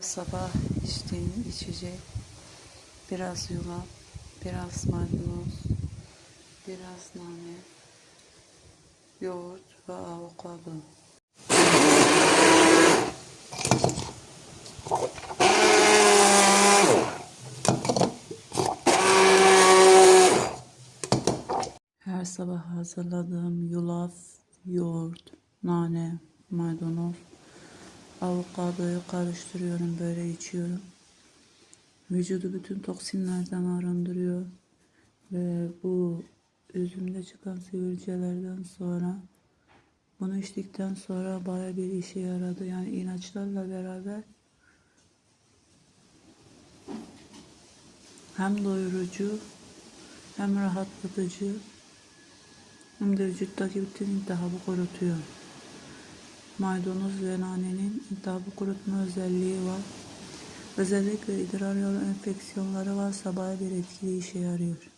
Sabah içtiğim içecek biraz yulaf, biraz maydanoz, biraz nane, yoğurt ve avokado. Her sabah hazırladığım yulaf, yoğurt, nane, maydanoz, avokadoyu karıştırıyorum böyle içiyorum. Vücudu bütün toksinlerden arındırıyor ve bu üzümde çıkan sivilcelerden sonra bunu içtikten sonra baya bir işe yaradı. Yani ilaçlarla beraber hem doyurucu hem rahatlatıcı hem de vücuttaki bütün iltihabı kurutuyor. Maydanoz ve nanenin iltihabı kurutma özelliği var. Özellikle idrar yolu enfeksiyonları varsa baya bir etkili işe yarıyor.